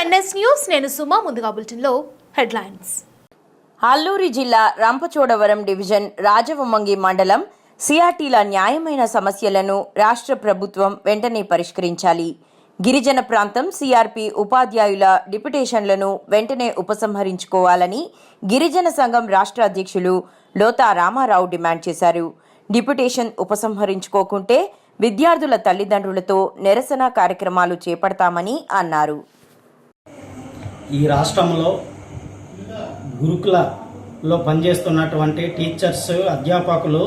NS news నేను సుమా ముందుగా బులెటిన్లో హెడ్లైన్స్. అల్లూరి జిల్లా రంపచోడవరం డివిజన్ రాజవమంగి మండలం సిఆర్టీల న్యాయమైన సమస్యలను రాష్ట్ర ప్రభుత్వం వెంటనే పరిష్కరించాలి. గిరిజన ప్రాంతం సిఆర్పి ఉపాధ్యాయుల డిప్యుటేషన్లను వెంటనే ఉపసంహరించుకోవాలని గిరిజన సంఘం రాష్ట్ర అధ్యక్షులు లోతా రామారావు డిమాండ్ చేశారు. డిప్యుటేషన్ ఉపసంహరించుకోకుంటే విద్యార్థుల తల్లిదండ్రులతో నిరసన కార్యక్రమాలు చేపడతామని అన్నారు. ఈ రాష్ట్రంలో గురుకులలో పనిచేస్తున్నటువంటి టీచర్స్ అధ్యాపకులు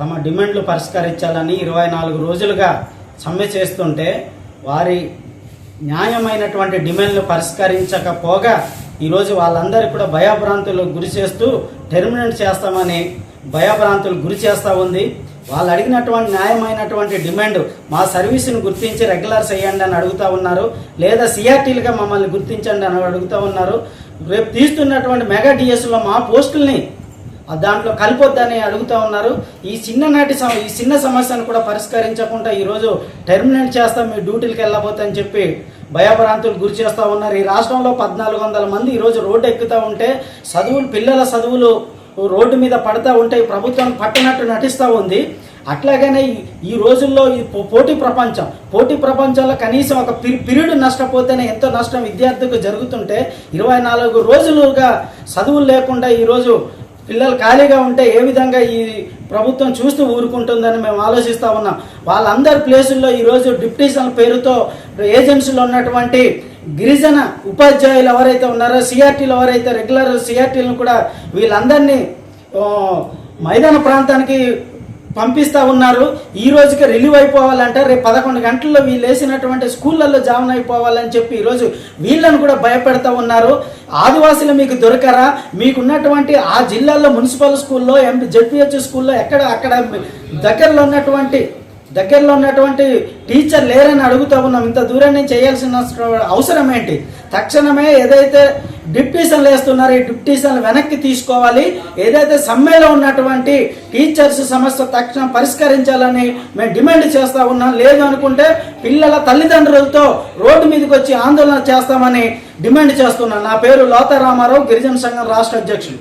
తమ డిమాండ్లు పరిష్కరించాలని ఇరవై నాలుగు రోజులుగా సమ్మె చేస్తుంటే వారి న్యాయమైనటువంటి డిమాండ్లు పరిష్కరించకపోగా ఈరోజు వాళ్ళందరూ కూడా భయభ్రాంతులకు గురి చేస్తూ టెర్మినేట్ చేస్తామని భయభ్రాంతులకు గురి చేస్తూ ఉంది. వాళ్ళు అడిగినటువంటి న్యాయమైనటువంటి డిమాండ్ మా సర్వీసును గుర్తించి రెగ్యులర్ చేయండి అని అడుగుతా ఉన్నారు. లేదా సిఆర్టీలుగా మమ్మల్ని గుర్తించండి అని అడుగుతా ఉన్నారు. రేపు తీస్తున్నటువంటి మెగా డిఎస్లో మా పోస్టుల్ని దాంట్లో కలిపొద్దని అడుగుతా ఉన్నారు. ఈ చిన్ననాటి సమ ఈ చిన్న సమస్యను కూడా పరిష్కరించకుండా ఈరోజు టెర్మినేట్ చేస్తాం మీ డ్యూటీలకు వెళ్ళబోతే అని చెప్పి భయభ్రాంతులు గురి చేస్తూ ఉన్నారు. ఈ రాష్ట్రంలో పద్నాలుగు వందల మంది ఈరోజు రోడ్డు ఎక్కుతూ ఉంటే చదువులు పిల్లల చదువులు రోడ్డు మీద పడతా ఉంటే ఈ ప్రభుత్వం పట్టనట్టు నటిస్తూ ఉంది. అట్లాగనే ఈ- రోజుల్లో ఈ పో- పోటీ ప్రపంచం. పోటీ ప్రపంచంలో కనీసం ఒక పిరియడ్ నష్టపోతేనే ఎంతో నష్టం విద్యార్థికి జరుగుతుంటే ఇరవై నాలుగు రోజులుగా చదువులు లేకుండా ఈరోజు పిల్లలు ఖాళీగా ఉంటే ఏ విధంగా ఈ ప్రభుత్వం చూస్తూ ఊరుకుంటుందని మేము ఆలోచిస్తూ ఉన్నాం. వాళ్ళందరి ప్లేసుల్లో ఈరోజు డిప్యూటీషన్ పేరుతో ఏజెన్సీలో ఉన్నటువంటి గిరిజన ఉపాధ్యాయులు ఎవరైతే ఉన్నారో సిఆర్టీలు ఎవరైతే రెగ్యులర్ సిఆర్టీలను కూడా వీళ్ళందరినీ మైదాన ప్రాంతానికి పంపిస్తా ఉన్నారు. ఈ రోజుకి రిలీవ్ అయిపోవాలంటే. రేపు పదకొండు గంటల్లో వీళ్ళు వేసినటువంటి స్కూళ్ళల్లో జాయిన్ అయిపోవాలని చెప్పి ఈరోజు వీళ్ళను కూడా భయపెడతా ఉన్నారు. ఆదివాసులు మీకు దొరకరా? మీకున్నటువంటి ఆ జిల్లాల్లో మున్సిపల్ స్కూల్లో ఎంపీ జడ్పిహెచ్ స్కూల్లో ఎక్కడ అక్కడ దగ్గరలో ఉన్నటువంటి దగ్గరలో ఉన్నటువంటి టీచర్ లేరని అడుగుతా ఉన్నాం. ఇంత దూరం నుంచి చేయాల్సిన అవసరం ఏంటి? తక్షణమే ఏదైతే డిప్యూషన్లు వేస్తున్నారో ఈ డిప్యూషన్లు వెనక్కి తీసుకోవాలి. ఏదైతే సమ్మెలో ఉన్నటువంటి టీచర్స్ సమస్య తక్షణం పరిష్కరించాలని మేము డిమాండ్ చేస్తా ఉన్నాం. లేదు అనుకుంటే పిల్లల తల్లిదండ్రులతో రోడ్డు మీదకి వచ్చి ఆందోళన చేస్తామని డిమాండ్ చేస్తున్నాను నా పేరు లోతారామారావు గిరిజన సంఘం రాష్ట్ర అధ్యక్షుడు.